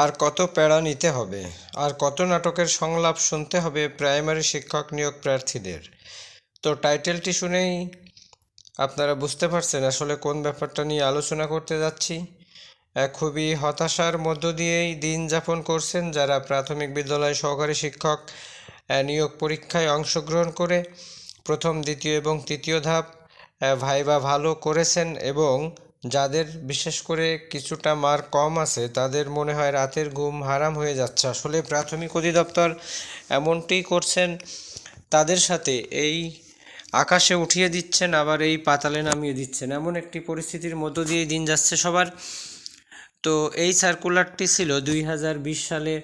আর কত প্যারা নিতে হবে? আর কত নাটকের সংলাপ শুনতে হবে প্রাইমারি শিক্ষক নিয়োগ প্রার্থীদের? তো টাইটেলটি শুনেই আপনারা বুঝতে পারছেন আসলে কোন ব্যাপারটা নিয়ে আলোচনা করতে যাচ্ছি। খুবই হতাশার মধ্য দিয়েই দিন যাপন করছেন যারা প্রাথমিক বিদ্যালয় সহকারী শিক্ষক নিয়োগ পরীক্ষায় অংশগ্রহণ করে প্রথম, দ্বিতীয় এবং তৃতীয় ধাপ ভাইবা ভালো করেছেন এবং যাদের বিশেষ করে কিছুটা মার কম আছে, তাদের মনে হয় রাতের ঘুম হারাম হয়ে যাচ্ছে। আসলে প্রাথমিক অধিদপ্তর এমনটি করছেন, তাদের সাথে এই আকাশে উঠিয়ে দিচ্ছেন, আবার এই পাতালে নামিয়ে দিচ্ছেন। এমন একটি পরিস্থিতির মধ্য দিয়ে দিন যাচ্ছে সবার। তো এই সার্কুলারটি ছিল দুই হাজার বিশ সালে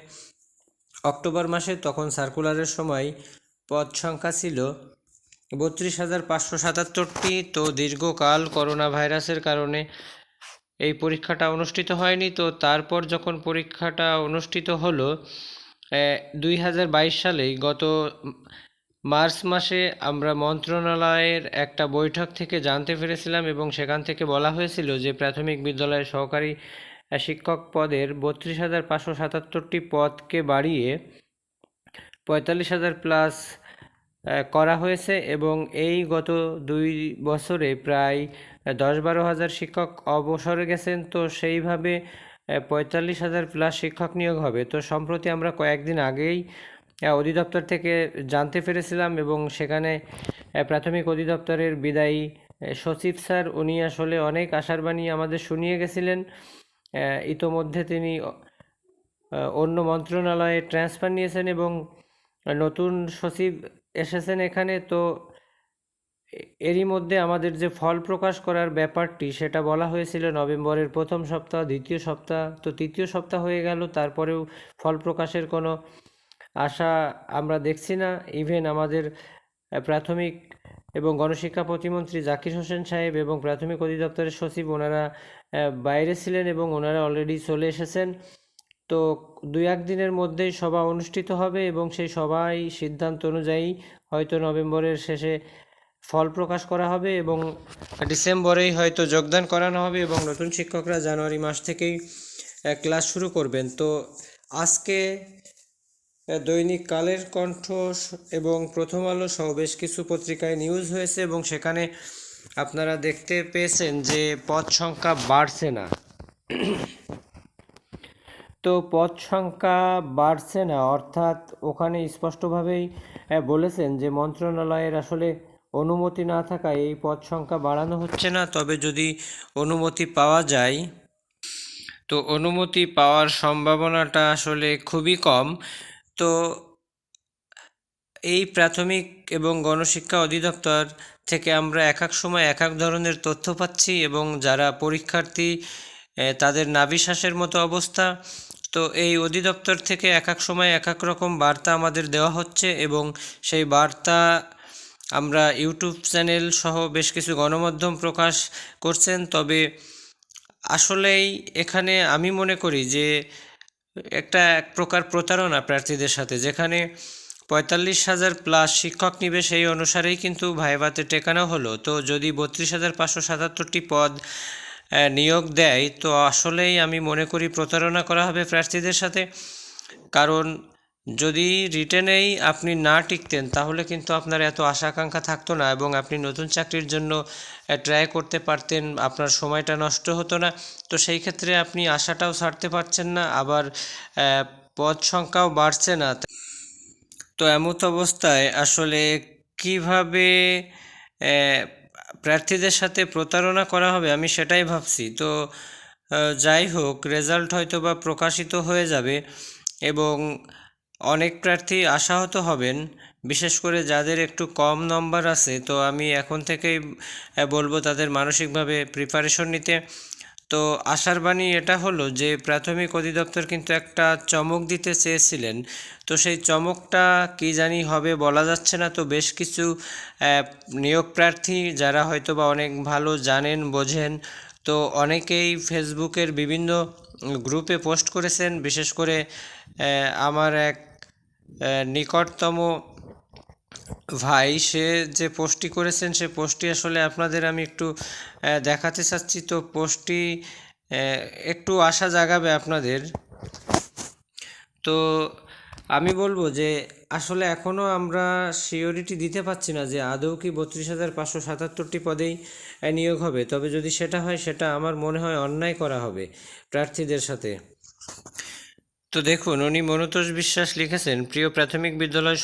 অক্টোবর মাসে, তখন সার্কুলারের সময় পদ সংখ্যা ছিল বত্রিশ হাজার পাঁচশো সাতাত্তরটি। তো দীর্ঘকাল করোনা ভাইরাসের কারণে এই পরীক্ষাটা অনুষ্ঠিত হয়নি। তো তারপর যখন পরীক্ষাটা অনুষ্ঠিত হলো দুই হাজার বাইশ সালেই গত মার্চ মাসে আমরা মন্ত্রণালয়ের একটা বৈঠক থেকে জানতে পেরেছিলাম এবং সেখান থেকে বলা হয়েছিল যে প্রাথমিক বিদ্যালয়ের সহকারী শিক্ষক পদের বত্রিশ হাজার পাঁচশো সাতাত্তরটি পদকে বাড়িয়ে পঁয়তাল্লিশ হাজার প্লাস করা হয়েছে এবং এই গত দুই বছরে প্রায় দশ বারো হাজার শিক্ষক অবসরে গেছেন। তো সেইভাবে পঁয়তাল্লিশ হাজার প্লাস শিক্ষক নিয়োগ হবে। তো সম্প্রতি আমরা কয়েকদিন আগেই অধিদপ্তর থেকে জানতে পেরেছিলাম এবং সেখানে প্রাথমিক অধিদপ্তরের বিদায়ী সচিব স্যার উনি আসলে অনেক আশার বাণী আমাদের শুনিয়ে গেছিলেন। ইতোমধ্যে তিনি অন্য মন্ত্রণালয়ে ট্রান্সফার নিয়েছেন এবং নতুন সচিব এসেছেন এখানে, তো এরই মধ্যে আমাদের যে ফল প্রকাশ করার ব্যাপারটি, সেটা বলা হয়েছিল নভেম্বরের প্রথম সপ্তাহ, দ্বিতীয় সপ্তাহ, তো তৃতীয় সপ্তাহ হয়ে গেল, তারপরেও ফল প্রকাশের কোনো আশা আমরা দেখছি না। ইভেন আমাদের প্রাথমিক এবং গণশিক্ষা প্রতিমন্ত্রী জাকির হোসেন সাহেব এবং প্রাথমিক অধিদপ্তরের সচিব, ওনারা বাইরে ছিলেন এবং ওনারা অলরেডি চলে এসেছেন। তো দুই এক দিনের মধ্যেই সভা অনুষ্ঠিত হবে এবং সেই সভায় সিদ্ধান্ত অনুযায়ী হয়তো নভেম্বরের শেষে ফল প্রকাশ করা হবে এবং ডিসেম্বরেই হয়তো যোগদান করানো হবে এবং নতুন শিক্ষকরা জানুয়ারি মাস থেকেই ক্লাস শুরু করবেন। তো আজকে দৈনিক কালের কণ্ঠ এবং প্রথম আলো সহ বেশ কিছু পত্রিকায় নিউজ হয়েছে এবং সেখানে আপনারা দেখতে পেয়েছেন যে পদ সংখ্যা বাড়ছে না। তো পদ সংখ্যা বাড়ছে না। অর্থাৎ ওখানে স্পষ্টভাবেই বলেছেন যে মন্ত্রণালয়ের আসলে অনুমতি না থাকায় এই পদ সংখ্যা বাড়ানো হচ্ছে না। তবে যদি অনুমতি পাওয়া যায়, তো অনুমতি পাওয়ার সম্ভাবনাটা আসলে খুবই কম। তো এই প্রাথমিক এবং গণশিক্ষা অধিদপ্তর থেকে আমরা এক এক সময় এক এক ধরনের তথ্য পাচ্ছি এবং যারা পরীক্ষার্থী তাদের নাভিশ্বাসের মতো অবস্থা। তো এই অধিদপ্তর থেকে এক এক সময় এক এক রকম বার্তা আমাদের দেওয়া হচ্ছে এবং সেই বার্তা আমরা ইউটিউব চ্যানেল সহ বেশ কিছু গণমাধ্যম প্রকাশ করছেন। তবে আসলেই এখানে আমি মনে করি যে একটা এক প্রকার প্রতারণা প্রার্থীদের সাথে, যেখানে পঁয়তাল্লিশ হাজার প্লাস শিক্ষক নিবে সেই অনুসারেই কিন্তু ভাইভাতে টেকানো হলো। তো যদি বত্রিশ হাজার পাঁচশো সাতাত্তরটি পদ নিয়োগ দেয়। তো আসলেই আমি মনে করি প্রতারণা করা হবে প্রার্থীদের সাথে। কারণ যদি রিটেনেই আপনি না টিকতেন, তাহলে কিন্তু আপনার এত আশা আকাঙ্ক্ষা থাকতো না এবং আপনি নতুন চাকরির জন্য ট্রাই করতে পারতেন, আপনার সময়টা নষ্ট হতো না। তো সেই ক্ষেত্রে আপনি আশাটাও ছাড়তে পারছেন না, আবার পদ সংখ্যাও বাড়ছে না। তো এমত অবস্থায় আসলে কীভাবে প্রার্থীদের সাথে প্রতারণা করা হবে, আমি সেটাই ভাবছি। তো যাই হোক রেজাল্ট হয়তো বা প্রকাশিত হয়ে যাবে এবং অনেক প্রার্থী আশাহত হবেন, বিশেষ করে যাদের একটু কম নম্বর আছে। তো আমি এখন থেকেই বলব তাদের মানসিকভাবে প্রিপারেশন নিতে। তো আশার বাণী এটা হলো যে, প্রাথমিক অধিদপ্তর কিন্তু একটা চমক দিতে চেয়েছিলেন। তো সেই চমকটা কি জানি হবে বলা যাচ্ছে না, তো বেশ কিছু নিয়োগ প্রার্থী যারা হয়তো বা অনেক ভালো জানেন, বোঝেন, তো অনেকেই ফেসবুকের বিভিন্ন গ্রুপে পোস্ট করেছেন। বিশেষ করে আমার এক নিকটতম ভাই, সে যে পোস্টটি করেছেন, সে পোস্টটি আসলে আপনাদের আমি একটু দেখাতে চাচ্ছি। তো পোস্টটি একটু আশা জাগাবে আপনাদের। তো আমি বলব যে, আসলে এখনও আমরা সিওরিটি দিতে পারছি না যে আদৌ কি বত্রিশ হাজার পাঁচশো সাতাত্তরটি পদেই নিয়োগ হবে। তবে যদি সেটা হয়, সেটা আমার মনে হয় অন্যায় করা হবে প্রার্থীদের সাথে। তো দেখুন, উনি মনোতোষ বিশ্বাস লিখেছেন, প্রিয় প্রাথমিক বিদ্যালয়